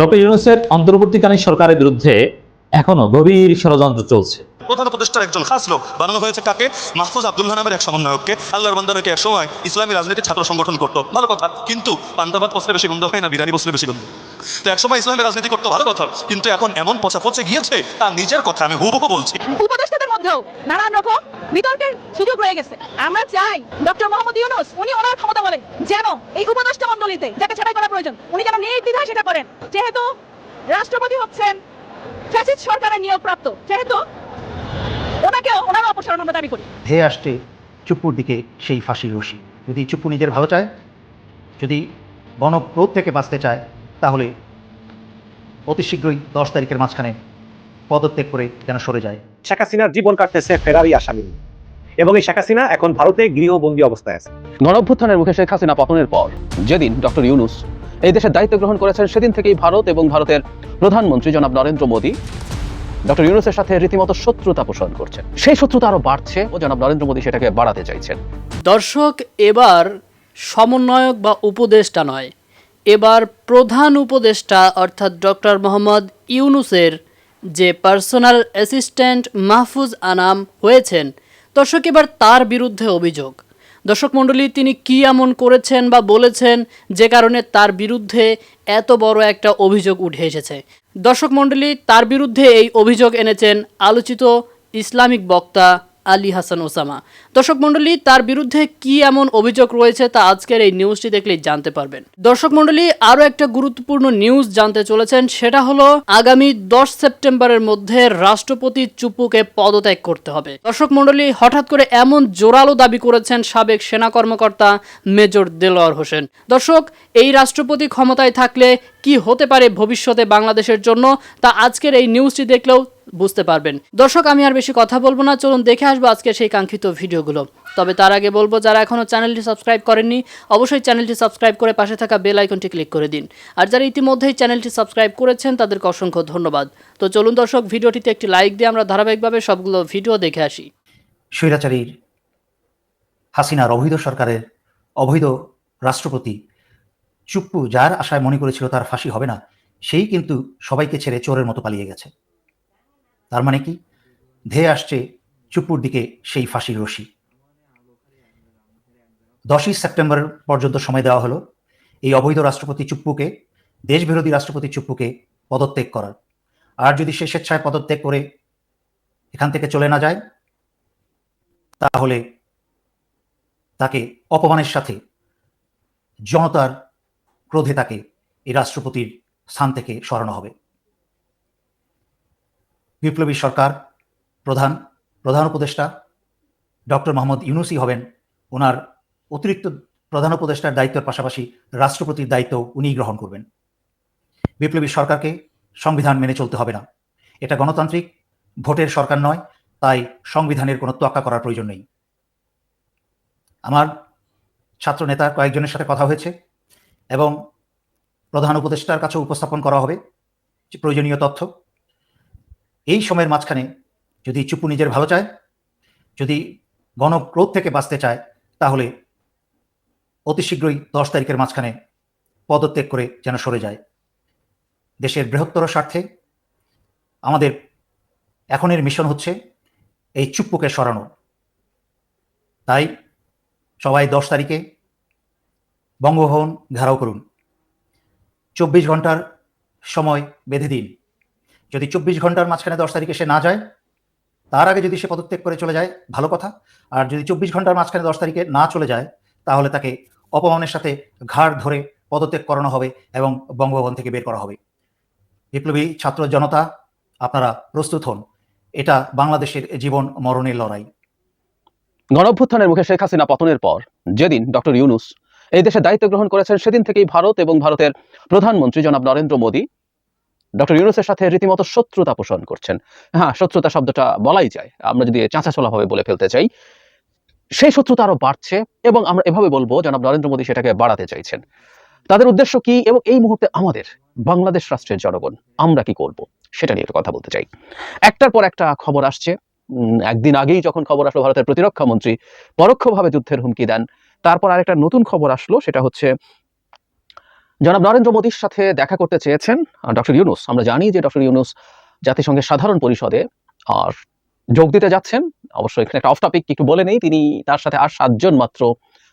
Doctor ইউনুসের অন্তর্বর্তীকালীন সরকারের বিরুদ্ধে এখনও গভীর ষড়যন্ত্র চলছে। প্রধান উপদেষ্টার একজন খাস লোক বানানো হয়েছে কাকে? মাহফুজ আব্দুল্লাহ নামের এক সমন্বয়ককে। আল্লাহর এক সময় ইসলামী রাজনীতির ছাত্র সংগঠন করতো। ভালো কথা। কিন্তু পচলে বেশি গন্ধ হয় না বিরিয়ানি বসলে বেশি গন্ধ। তো এক সময় ইসলামী রাজনীতি করতো ভালো কথা। কিন্তু এখন এমন পচা পচে গিয়েছে তার নিজের কথা আমি হুবহু বলছি। উপদেষ্টাদের মধ্যেও নানান রকম বিতর্কের সুযোগ রয়ে গেছে। আমরা চাই ডক্টর মোহাম্মদ ইউনুস উনি যেন এই উপদেষ্টা মন্ডলীতে যাকে করা প্রয়োজন উনি যেন নির্দ্বিধায় সেটা করেন। যেহেতু রাষ্ট্রপতি হচ্ছেন ফ্যাসিস্ট সরকারের নিয়োগপ্রাপ্ত সেহেতু ওনাকেও ওনার অপসারণ আমরা দাবি করি। ধেয়ে আসছে চুপ্পুর দিকে সেই ফাঁসির রশি। যদি চুপ্পু নিজের ভালো চায় যদি গণক্রোধ থেকে বাঁচতে চায় তাহলে অতি শীঘ্রই দশ তারিখের মাঝখানে পদত্যাগ করে যেন সরে যায়। শেখ হাসিনার জীবন কাটতেছে ফেরারি আসামি। নিয়ে। এবং এই শেখ হাসিনা এখন ভারতে গৃহবন্দী অবস্থায় আছে। গণঅভ্যুত্থানের মুখে শেখ হাসিনা পতনের পর যেদিন ডক্টর ইউনুস এই দেশের দায়িত্ব গ্রহণ করেছেন সেদিন থেকেই ভারত এবং ভারতের প্রধানমন্ত্রী জনাব নরেন্দ্র মোদী ডক্টর ইউনুসের সাথে রীতিমতো শত্রুতা পোষণ করছেন। সেই শত্রুতা আরও বাড়ছে ও জনাব নরেন্দ্র মোদী সেটাকে বাড়াতে চাইছেন। দর্শক এবার সমন্বয়ক বা উপদেষ্টা নয় এবার প্রধান উপদেষ্টা অর্থাৎ ডক্টর মোহাম্মদ ইউনুসের যে পার্সোনাল অ্যাসিস্ট্যান্ট মাহফুজ আনাম হয়েছেন দর্শক, এবার তার বিরুদ্ধে অভিযোগ। দর্শক মণ্ডলী, তিনি কি এমন করেছেন বা বলেছেন, যে কারণে তার বিরুদ্ধে এত বড় একটা অভিযোগ উঠে এসেছে। দর্শক মণ্ডলী, তার বিরুদ্ধে এই অভিযোগ এনেছেন আলোচিত ইসলামিক বক্তা আলী হাসান ওসামা। দর্শক মণ্ডলী, তার বিরুদ্ধে কি এমন অভিযোগ রয়েছে তা আজকের এই নিউজটি দেখলেই জানতে পারবেন। দর্শক মণ্ডলী, আরও একটা গুরুত্বপূর্ণ নিউজ জানতে চলেছেন, সেটা হলো আগামী দশ সেপ্টেম্বরের মধ্যে রাষ্ট্রপতি চুপুকে পদত্যাগ করতে হবে। দর্শক মণ্ডলী, হঠাৎ করে এমন জোরালো দাবি করেছেন সাবেক সেনা কর্মকর্তা মেজর দেলোয়ার হোসেন। দর্শক, এই রাষ্ট্রপতি ক্ষমতায় থাকলে কি হতে পারে ভবিষ্যতে বাংলাদেশের জন্য? তা আজকের এই নিউজটি দেখলেও বুঝতে পারবেন। দর্শক, আমি আর বেশি কথা বলব না। চলুন দেখে আসব আজকে সেই কাঙ্ক্ষিত ভিডিওগুলো। তবে তার আগে বলব, যারা এখনও চ্যানেলটি সাবস্ক্রাইব করেননি, অবশ্যই চ্যানেলটি সাবস্ক্রাইব করে পাশে থাকা বেল আইকনটি ক্লিক করে দিন। আর যারা ইতিমধ্যেই চ্যানেলটি সাবস্ক্রাইব করেছেন, তাদেরকে অসংখ্য ধন্যবাদ। তো চলুন দর্শক, ভিডিওটিতে একটি লাইক দিয়ে আমরা ধারাবাহিকভাবে সবগুলো ভিডিও দেখে আসি। স্বৈরাচারীর হাসিনার অবৈধ সরকারের অবৈধ রাষ্ট্রপতি চুপ্পু যার আশায় মনে করেছিল তার ফাঁসি হবে না, সেই কিন্তু সবাইকে ছেড়ে চোরের মতো পালিয়ে গেছে। তার মানে কি? ধেয়ে আসছে চুপ্পুর দিকে সেই ফাঁসির রশি। দশই সেপ্টেম্বর পর্যন্ত সময় দেওয়া হলো এই অবৈধ রাষ্ট্রপতি চুপ্পুকে, দেশবিরোধী রাষ্ট্রপতি চুপ্পুকে পদত্যাগ করার। আর যদি সে স্বেচ্ছায় পদত্যাগ করে এখান থেকে চলে না যায়, তাহলে তাকে অপমানের সাথে জনতার ক্রোধে তাকে এই রাষ্ট্রপতির স্থান থেকে সরানো হবে। বিপ্লবী সরকার প্রধান প্রধান উপদেষ্টা ডক্টর মোহাম্মদ ইউনুসি হবেন। ওনার অতিরিক্ত প্রধান উপদেষ্টার দায়িত্বের পাশাপাশি রাষ্ট্রপতির দায়িত্ব উনিই গ্রহণ করবেন। বিপ্লবী সরকারকে সংবিধান মেনে চলতে হবে না। এটা গণতান্ত্রিক, ভোটের সরকার নয়, তাই সংবিধানের কোনো তোয়াক্কা করার প্রয়োজন নেই। আমার ছাত্র নেতার কয়েকজনের সাথে কথা হয়েছে এবং প্রধান উপদেষ্টার কাছে উপস্থাপন করা হবে। প্রয়োজনীয় তথ্য এই সময়ের মাঝখানে যদি চুপু নিজের ভালো চায়, যদি গণক্রোধ থেকে বাঁচতে চায়, তাহলে অতি শীঘ্রই দশ তারিখের মাঝখানে পদত্যাগ করে যেন সরে যায়। দেশের বৃহত্তর স্বার্থে আমাদের এখনের মিশন হচ্ছে এই চুপ্পুকে সরানো। তাই সবাই দশ তারিখে বঙ্গভবন ঘেরাও করুন। চব্বিশ ঘণ্টার সময় বেঁধে দিন। যদি চব্বিশ ঘণ্টার মাঝখানে দশ তারিখে সে না যায়, তার আগে যদি সে পদত্যাগ করে চলে যায়, ভালো কথা। আর যদি চব্বিশ ঘণ্টার মাঝখানে দশ তারিখে না চলে যায়, তাহলে তাকে অপমানের সাথে ঘাড় ধরে পদত্যাগ করানো হবে এবং বঙ্গভবন থেকে বের করা হবে। বিপ্লবী ছাত্র জনতা, আপনারা প্রস্তুত হন। এটা বাংলাদেশের জীবন মরণের লড়াই। গণঅভ্যুত্থানের মুখে শেখ হাসিনা পতনের পর, যেদিন ডক্টর ইউনুস এই দেশের দায়িত্ব গ্রহণ করেছেন, সেদিন থেকেই ভারত এবং ভারতের প্রধানমন্ত্রী জনাব নরেন্দ্র মোদী ডক্টর ইউনুসের সাথে রীতিমতো শত্রুতা পোষণ করছেন। হ্যাঁ শত্রুতা শব্দটা বলাই যায়। আমরা যদি চাঁচাছোলাভাবে বলে ফেলতে চাই, সেই শত্রুতা আরও বাড়ছে এবং আমরা এভাবে বলব, জনাব নরেন্দ্র মোদী সেটাকে বাড়াতে চাইছেন। তাদের উদ্দেশ্য কি এবং এই মুহূর্তে আমাদের বাংলাদেশ রাষ্ট্রের জনগণ, আমরা কি করব? সেটা নিয়ে কথা বলতে চাই। একটার পর একটা খবর আসছে। একদিন আগেই যখন খবর আসলো ভারতের প্রতিরক্ষা মন্ত্রী, পরোক্ষভাবে যুদ্ধের হুমকি দেন, তারপর আরেকটা নতুন খবর আসলো, সেটা হচ্ছে জনাব নরেন্দ্র মোদীর সাথে দেখা করতে চেয়েছেন ডক্টর ইউনুস। আমরা জানি যে ডক্টর ইউনুস জাতিসংঘের সাধারণ পরিষদে, আর যোগ দিতে যাচ্ছেন। অবশ্যই এখানে একটা অফ টপিক একটু বলে নেই, তিনি তার সাথে আর সাতজন মাত্র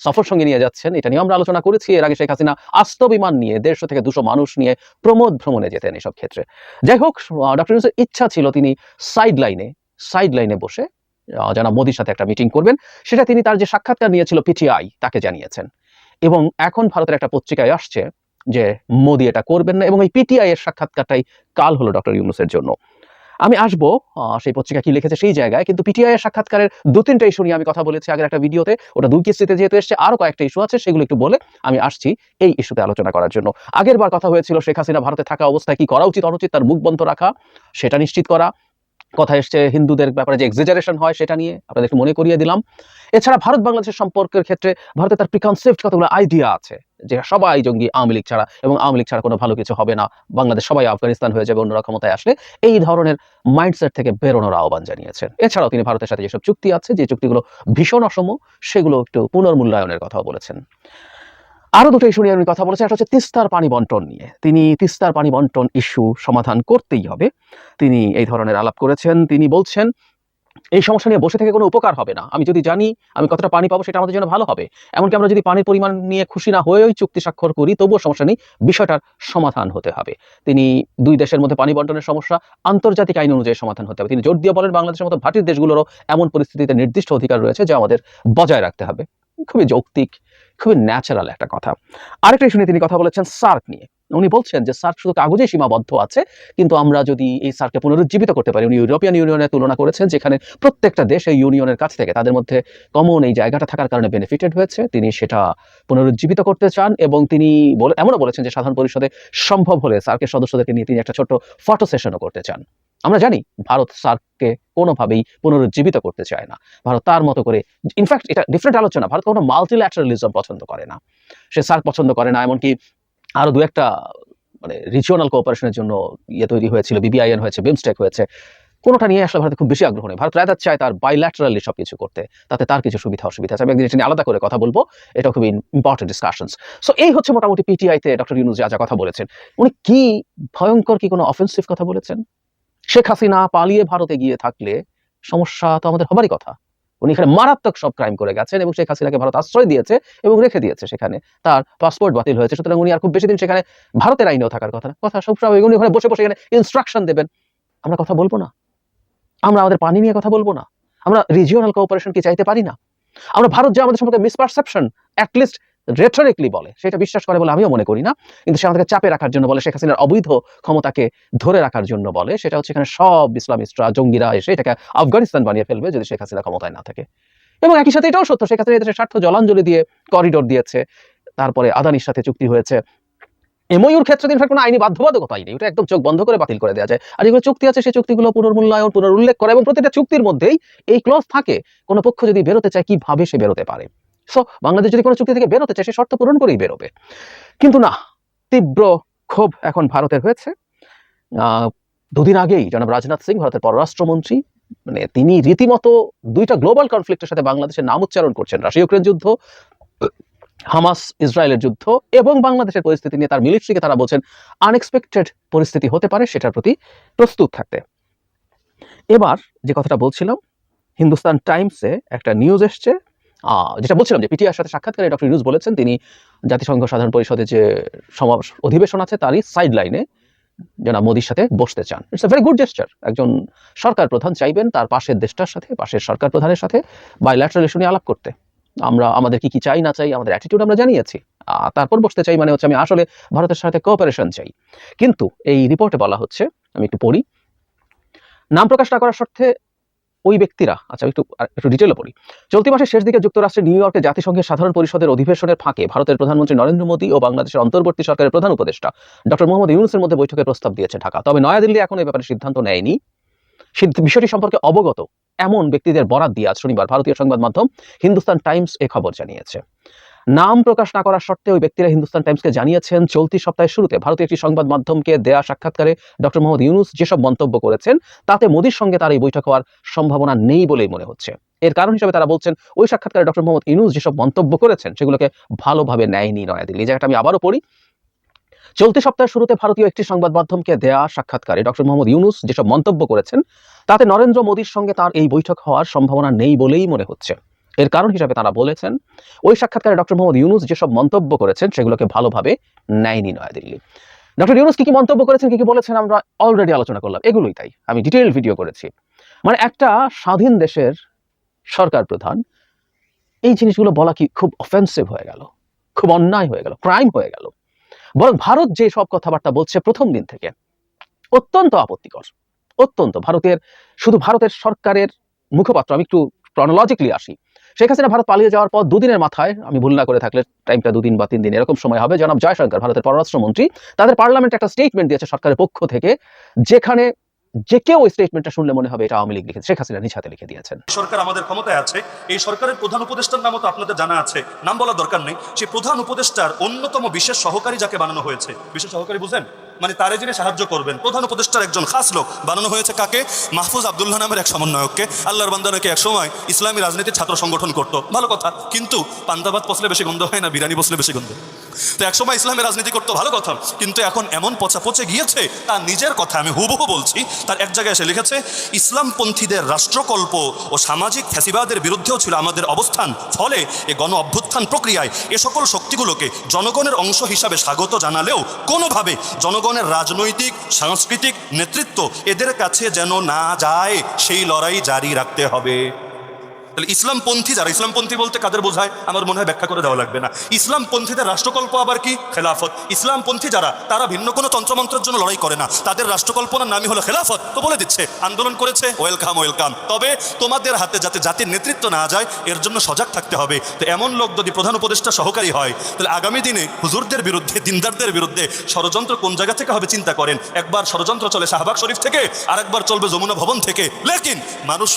সফর সঙ্গে নিয়ে যাচ্ছেন। এটা নিয়ে আমরা আলোচনা করেছি। এর আগে শেখ হাসিনা আস্ত বিমান নিয়ে, দেড়শো থেকে দুশো মানুষ নিয়ে প্রমোদ ভ্রমণে যেতেন এসব ক্ষেত্রে। যাই হোক ডক্টর ইউনুসের ইচ্ছা ছিল তিনি সাইড লাইনে সাইড লাইনে বসে জনাব মোদীর সাথে একটা মিটিং করবেন। সেটা তিনি তার যে সাক্ষাৎকার নিয়েছিল পিটিআই তাকে জানিয়েছেন। এবং এখন ভারতের একটা পত্রিকায় আসছে যে মোদি এটা করবেন না এবং এই পিটিআই এর সাক্ষাৎকারটাই কাল হলো ডক্টর ইউনুসের জন্য। আমি আসব সেই পত্রিকা কি লিখেছে সেই জায়গায়, কিন্তু পিটিআই এর সাক্ষাৎকারের দু তিনটা ইস্যু নিয়ে আমি কথা বলেছি আগের একটা ভিডিওতে, ওটা দুই কিস্তিতে যেহেতু এসছে, আরও কয়েকটা ইস্যু আছে, সেগুলো একটু বলে আমি আসছি এই ইস্যুতে আলোচনা করার জন্য। আগের বার কথা হয়েছিল শেখ হাসিনা ভারতে থাকা অবস্থায় কি করা উচিত, অনুচিত, তার মুখ বন্ধ রাখা, সেটা নিশ্চিত করা কথা এসছে, হিন্দুদের ব্যাপারে যে এক্সিজারেশন হয় সেটা নিয়ে। আপনাদের একটু মনে করিয়ে দিলাম। এছাড়া ভারত বাংলাদেশের সম্পর্কের ক্ষেত্রে ভারতে তার প্রিকনসেপ্ট কতগুলো আইডিয়া আছে, যে সবাই জঙ্গি, আওয়ামী লীগ ছাড়া এবং আওয়ামী লীগ ছাড়া কোনো ভালো কিছু হবে না। বাংলাদেশ সবাই আফগানিস্তান হয়ে যাবে অন্যরা ক্ষমতায় আসলে। এই ধরনের মাইন্ডসেট থেকে বেরোনোর আহ্বান জানিয়েছেন। এছাড়াও তিনি ভারতের সাথে যেসব চুক্তি আছে, যে চুক্তিগুলো ভীষণ অসম, সেগুলো একটু পুনর্মূল্যায়নের কথাও বলেছেন। আরও দুটো ইস্যু নিয়ে উনি কথা বলেছেন একটা হচ্ছে তিস্তার পানি বন্টন নিয়ে। তিনি তিস্তার পানি বন্টন ইস্যু সমাধান করতেই হবে। তিনি এই ধরনের আলাপ করেছেন। তিনি বলছেন, এই সমস্যা নিয়ে বসে থেকে কোনো উপকার হবে না। আমি যদি জানি আমি কতটা পানি পাবো, সেটা আমাদের জন্য ভালো হবে। এমনকি আমরা যদি পানির পরিমাণ নিয়ে খুশি না হয়েই চুক্তি স্বাক্ষর করি, তবুও সমস্যা নেই। বিষয়টার সমাধান হতে হবে। তিনি দুই দেশের মধ্যে পানি বন্টনের সমস্যা, আন্তর্জাতিক আইন অনুযায়ী সমাধান হতে হবে। তিনি জোর দিয়ে বলেন, বাংলাদেশের মতো ভাটির দেশগুলোরও এমন পরিস্থিতিতে নির্দিষ্ট অধিকার রয়েছে যা আমাদের বজায় রাখতে হবে। খুবই যৌক্তিক খুবই ন্যাচারাল একটা কথা। আরেকটা নিয়ে তিনি কথা বলেছেন সার্ক নিয়ে। উনি বলছেন যে সার্ক শুধু কাগজে সীমাবদ্ধ আছে, কিন্তু আমরা যদি এই সার্ককে পুনরুজ্জীবিত করতে পারি, উনি ইউরোপিয়ান ইউনিয়নের তুলনা করেছেন যেখানে প্রত্যেকটা দেশ এই ইউনিয়নের কাছ থেকে তাদের মধ্যে কমন এই জায়গাটা থাকার কারণে বেনিফিটেড হয়েছে। তিনি সেটা পুনরুজ্জীবিত করতে চান এবং তিনি এমনও বলেছেন যে সাধারণ পরিষদে সম্ভব হলে সার্কের সদস্যদেরকে নিয়ে তিনি একটা ছোট্ট ফটো সেশনও করতে চান। আমরা জানি ভারত সার্ককে কোনোভাবেই পুনরুজ্জীবিত করতে চায় না। ভারত তার মতো করে ইনফ্যাক্ট এটা ডিফারেন্ট আলোচনা। ভারত কোনো মাল্টিল্যাটারালিজম পছন্দ করে না। সে সার্ক পছন্দ করে না, এমনকি আরও দু একটা মানে রিজিওনাল কোঅপারেশনের জন্য ইয়ে তৈরি হয়েছিল বিবিআইএন হয়েছে বিমস্টেক হয়েছে। কোনোটা নিয়ে আসলে ভারতের খুব বেশি আগ্রহ নেই। ভারত রায়দার চায় তার বাইল্যাটারালি সব কিছু করতে, তাতে তার কিছু সুবিধা অসুবিধা আছে। আমি একদিন নিয়ে আলাদা করে কথা বলব, এটা খুবই ইম্পর্টেন্ট ডিসকাশনস সো এই হচ্ছে মোটামুটি পিটিআইতে ডক্টর ইউনুস যা যা কথা বলেছেন। উনি কি ভয়ঙ্কর কি কোনো অফেন্সিভ কথা বলেছেন? শেখ হাসিনা পালিয়ে ভারতে গিয়ে থাকলে সমস্যা তো আমাদের হবারই কথা। উনি এখানে মারাত্মক সব ক্রাইম করে গেছেন এবং শেখ হাসিনাকে ভারত আশ্রয় দিয়েছে এবং রেখে দিয়েছে সেখানে। তার পাসপোর্ট বাতিল হয়েছে। সুতরাং উনি আর খুব বেশি দিন সেখানে ভারতের আইনেও থাকার কথা কথা সব স্বাভাবিক। উনি ওখানে বসে বসে এখানে ইনস্ট্রাকশন দেবেন। আমরা কথা বলব না। আমরা আমাদের পানি নিয়ে কথা বলব না। আমরা রিজিওনাল কোঅপারেশন কি চাইতে পারি না? আমরা ভারত যে আমাদের সম্পর্কে মিসপারসেপশন অ্যাটলিস্ট রেটরিকলি বলে, সেটা বিশ্বাস করে বলে আমিও মনে করি না, কিন্তু সে আমাদেরকে চাপে রাখার জন্য বলে, শেখ হাসিনার অবৈধ ক্ষমতাকে ধরে রাখার জন্য বলে, সেটা হচ্ছে এখানে সব ইসলামিস্টরা, জঙ্গিরা এসে এটাকে আফগানিস্তান বানিয়ে ফেলবে যদি শেখ হাসিনা ক্ষমতায় না থাকে। এবং একই সাথে এটাও সত্য, শেখ হাসিনা এই দেশের স্বার্থ জলাঞ্জলি দিয়ে করিডোর দিয়েছে, তারপরে আদানির সাথে চুক্তি হয়েছে। এমওইউর ক্ষেত্রে দিন কোনো আইনি বাধ্যবাধকতাই নেই, ওটা একদম চোখ বন্ধ করে বাতিল করে দেওয়া যায়। আর যেগুলো চুক্তি আছে, সেই চুক্তিগুলো পুনর্মূল্যায়ন, পুনরুল্লেখ করা এবং প্রতিটা চুক্তির মধ্যেই এই ক্লজ থাকে, কোনো পক্ষ যদি বেরোতে চায়, কীভাবে সে বেরোতে পারে? সো বাংলাদেশ যদি কোনো চুক্তি থেকে বেরোতে চায়, সে শর্ত পূরণ করেই বেরোবে। কিন্তু না, তীব্র ক্ষোভ এখন ভারতের হয়েছে। দুদিন আগেই জনাব রাজনাথ সিং, ভারতের পররাষ্ট্রমন্ত্রী মানে তিনি রীতিমতো দুইটা গ্লোবাল কনফ্লিক্টের সাথে বাংলাদেশের নাম উচ্চারণ করছেন। রাশিয়া ইউক্রেন যুদ্ধ, হামাস ইসরায়েলের যুদ্ধ এবং বাংলাদেশের পরিস্থিতি নিয়ে তার মিলিটারিকে তারা বলছেন আনএক্সপেক্টেড পরিস্থিতি হতে পারে সেটার প্রতি প্রস্তুত থাকতে। এবার যে কথাটা বলছিলাম, হিন্দুস্তান টাইমসে একটা নিউজ এসছে যেটা বলছিলাম যে পিটিআর সাথে সাক্ষাৎকারে ডক্টর নিউজ বলেছেন, তিনি জাতিসংঘ সাধারণ পরিষদে যে সমাবেশ, অধিবেশন আছে, তারই সাইড লাইনে জনাব মোদির সাথে বসতে চান। It's a very good gesture একজন সরকার প্রধান চাইবেন তার পাশের দেশটার সাথে, পাশের সরকার প্রধানের সাথে বাইল্যাটারাল ইস্যু নিয়ে আলাপ করতে। আমরা, আমাদের কি কি চাই, না চাই, আমাদের অ্যাটিটিউড আমরা জানিয়েছি। তারপর বসতে চাই মানে হচ্ছে আমি আসলে ভারতের সাথে কোঅপারেশন চাই। কিন্তু এই রিপোর্টে বলা হচ্ছে, আমি একটু পড়ি, নাম প্রকাশ না করার স্বার্থে ওই ব্যক্তিরা আচ্ছা একটু একটু ডিটেলে পড়ি চলতি মাসের শেষ দিকে যুক্তরাষ্ট্রের নিউ ইয়র্কে জাতিসংঘের সাধারণ পরিষদের অধিবেশনের ফাঁকে ভারতের প্রধানমন্ত্রী নরেন্দ্র মোদী ও বাংলাদেশের অন্তর্বর্তী সরকারের প্রধান উপদেষ্টা ডক্টর মোহাম্মদ ইউনুসের মধ্যে বৈঠকের প্রস্তাব দিয়েছে ঢাকা। তবে নয়াদিল্লি এখন এই ব্যাপারে সিদ্ধান্ত নেয়নি। বিষয়টি সম্পর্কে অবগত এমন ব্যক্তিদের বরাত দিয়ে আজ শনিবার ভারতীয় সংবাদ মাধ্যম হিন্দুস্তান টাইমস এ খবর জানিয়েছে। নাম প্রকাশ না করার শর্তে ওই ব্যক্তিরা হিন্দুস্তান টাইমসকে জানিয়েছেন, চলতি সপ্তাহের শুরুতে ভারতীয় একটি সংবাদ মাধ্যমকে দেয়া সাক্ষাৎকারে ডক্টর মোহাম্মদ ইউনুস যেসব মন্তব্য করেছেন, তাতে মোদীর সঙ্গে তার এই বৈঠক হওয়ার সম্ভাবনা নেই বলেই মনে হচ্ছে। এর কারণ হিসেবে তারা বলছেন, ওই সাক্ষাৎকারে ডক্টর মোহাম্মদ ইউনুস যেসব মন্তব্য করেছেন, সেগুলোকে ভালোভাবে নেয়নি নয়াদিল্লি। জায়গাটা আমি আবারও পড়ি। চলতি সপ্তাহের শুরুতে ভারতীয় একটি সংবাদ মাধ্যমকে দেয়া সাক্ষাৎকারে ডক্টর মোহাম্মদ ইউনুস যেসব মন্তব্য করেছেন, তাতে নরেন্দ্র মোদীর সঙ্গে তার এই বৈঠক হওয়ার সম্ভাবনা নেই বলেই মনে হচ্ছে। এর কারণ হিসাবে তারা বলেছেন, ওই সাক্ষাৎকারে ডক্টর মোহাম্মদ ইউনুস যেসব মন্তব্য করেছেন সেগুলোকে ভালোভাবে নেয়নি নয়াদিল্লি। ডক্টর ইউনুস কি কি মন্তব্য করেছেন, কি কি বলেছেন আমরা অলরেডি আলোচনা করলাম, এগুলোই তাই, আমি ডিটেইল ভিডিও করেছি। মানে একটা স্বাধীন দেশের সরকার প্রধান, এই জিনিসগুলো বলা কি খুব অফেন্সিভ হয়ে গেল, খুব অন্যায় হয়ে গেল ক্রাইম হয়ে গেল। বরং ভারত যে সব কথাবার্তা বলছে প্রথম দিন থেকে, অত্যন্ত আপত্তিকর, অত্যন্ত ভারতের, শুধু ভারতের সরকারের মুখপাত্র, আমি একটু ক্রনোলজিক্যালি আসি শেখ হাসিনা ভারত পালিয়ে যাওয়ার পর দুদিনের মাথায়, আমি ভুল না করে থাকলে টাইমটা দুদিন বা তিন দিন এরকম সময় হবে, জনাব জয়শঙ্কর, ভারতের পররাষ্ট্রমন্ত্রী। তাদের পার্লামেন্টে একটা স্টেটমেন্ট দিয়েছে সরকারের পক্ষ থেকে, যেখানে যে কেউ ওই স্টেটমেন্টটা শুনলে মনে হবে এটা আওয়ামী লীগ লিখেছে, শেখ হাসিনা নিজ হাতে লিখে দিয়েছেন। সরকার আমাদের ক্ষমতায় আছে, এই সরকারের প্রধান উপদেষ্টার নামও তো আপনাদের জানা আছে, নাম বলার দরকার নেই। সেই প্রধান উপদেষ্টার অন্যতম বিশেষ সহকারী যাকে বানানো হয়েছে, বিশেষ সহকারী বুঝেন? মানে তারে যিনি সাহায্য করবেন। প্রধান উপদেষ্টার একজন খাস লোক। বানানো হয়েছে কাকে? মাহফুজ আবদুল্লাহ নামের এক সমন্বয়ককে। আল্লাহর বান্দা নাকি এক সময় ইসলামী রাজনীতির ছাত্র সংগঠন করতো। ভালো কথা। কিন্তু পান্তাবাদ পসলে বেশি গন্ধ হয় না, বিরিয়ানি বসলে বেশি গন্ধ। তো একসময় ইসলামের রাজনীতি করতো, ভালো কথা। কিন্তু এখন এমন পচা পচে গিয়েছে, তার নিজের কথা আমি হুবহু বলছি। তার এক জায়গায় এসে লিখেছে, ইসলামপন্থীদের রাষ্ট্রকল্প ও সামাজিক ফ্যাসিবাদের বিরুদ্ধেও ছিল আমাদের অবস্থান। ফলে এ গণ অভ্যুত্থান প্রক্রিয়ায় এ সকল শক্তিগুলোকে জনগণের অংশ হিসাবে স্বাগত জানালেও কোনোভাবে জনগণের রাজনৈতিক সাংস্কৃতিক নেতৃত্ব এদের কাছে যেন না যায় সেই লড়াই জারি রাখতে হবে। তাহলে ইসলামপন্থী যারা, ইসলামপন্থী বলতে কাদের বোঝায়? আমার মনে হয় ব্যাখ্যা করে দেওয়া লাগবে না। ইসলামপন্থীদের রাষ্ট্রকল্প আবার কি? খেলাফত। ইসলামপন্থী যারা, তারা ভিন্ন কোনো তন্ত্রমন্ত্রের জন্য লড়াই করে না। তাদের রাষ্ট্রকল্পনার নামই হলো খেলাফত। তো বলে দিচ্ছে, আন্দোলন করেছে, ওয়েলকাম ওয়েলকাম। তবে তোমাদের হাতে যাতে জাতির নেতৃত্ব না যায়, এর জন্য সজাগ থাকতে হবে। তো এমন লোক যদি প্রধান উপদেষ্টা সহকারী হয়, তাহলে আগামী দিনে হুজুরদের বিরুদ্ধে, দিনদারদের বিরুদ্ধে ষড়যন্ত্র কোন জায়গা থেকে হবে চিন্তা করেন? একবার ষড়যন্ত্র চলে শাহবাগ শরীফ থেকে, আরেকবার চলবে যমুনা ভবন থেকে। লেকিন মানুষ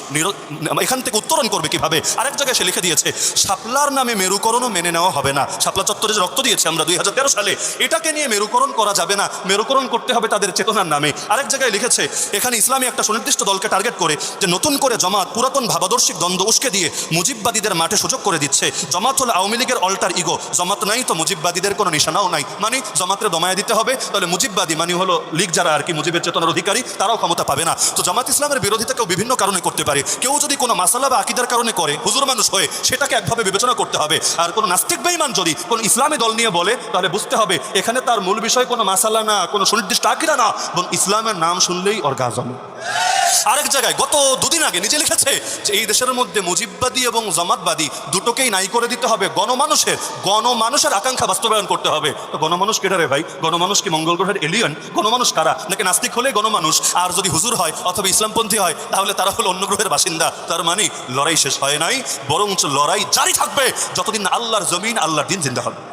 এখান থেকে উত্তরণ করবে। কীভাবে? আরেক জায়গায় সে লিখে দিয়েছে, শাপলার নামে মেরুকরণও মেনে নেওয়া হবে না। শাপলা চত্বরে যে রক্ত দিয়েছে আমরা দুই হাজার তেরো সালে, এটাকে নিয়ে মেরুকরণ করা যাবে না। মেরুকরণ করতে হবে তাদের চেতনার নামে। আরেক জায়গায় লিখেছে, এখানে ইসলামী একটা সুনির্দিষ্ট দলকে টার্গেট করে, যে নতুন করে জমাত পুরাতন ভাবাদর্শিক দ্বন্দ্ব উস্কে দিয়ে মুজিববাদীদের মাঠে সুযোগ করে দিচ্ছে। জমাত হলো আওয়ামী লীগের অল্টার ইগো জমাত নাই তো মুজিববাদীদের কোনো নিশানাও নাই। মানে জমাতের দমায় দিতে হবে, তাহলে মুজিববাদী মানে হলো লীগ যারা আর কি মুজিবের চেতনার অধিকারী, তারাও ক্ষমতা পাবে না। তো জামাত ইসলামের বিরোধিতা কেউ বিভিন্ন কারণে করতে পারে। কেউ যদি কোনো মাসালা বা আকিদার কারণে করে, হুজুর মানুষ হয়ে সেটাকে একভাবে বিবেচনা করতে হবে। আর কোনো নাস্তিক বেইমান যদি কোনো ইসলামী দল নিয়ে বলে, তাহলে বুঝতে হবে এখানে তার মূল বিষয় কোনো মাসালা না, কোনো সুনির্দিষ্ট আকিরা না এবং ইসলামের নাম শুনলেই অর্গাজম। আরেক জায়গায় গত দুদিন আগে নিজে লিখেছে যে এই দেশের মধ্যে মুজিববাদী এবং জামাতবাদী দুটোকেই নাই করে দিতে হবে। গণমানুষের গণমানুষের আকাঙ্ক্ষা বাস্তবায়ন করতে হবে। তো গণমানুষ কেটা রে ভাই? গণমানুষ কি মঙ্গল গ্রহের এলিয়ন গণমানুষ কারা? নাকি নাস্তিক হলে গণমানুষ? আর যদি হুজুর হয় অথবা ইসলামপন্থী হয়, তাহলে তারা হলো অন্য গ্রহের বাসিন্দা। তার মানে লড়াই শেষ হয় নাই, বরঞ্চ লড়াই জারি থাকবে। যতদিন আল্লাহর জমিন, আল্লাহর দিন জিন্দা হবে।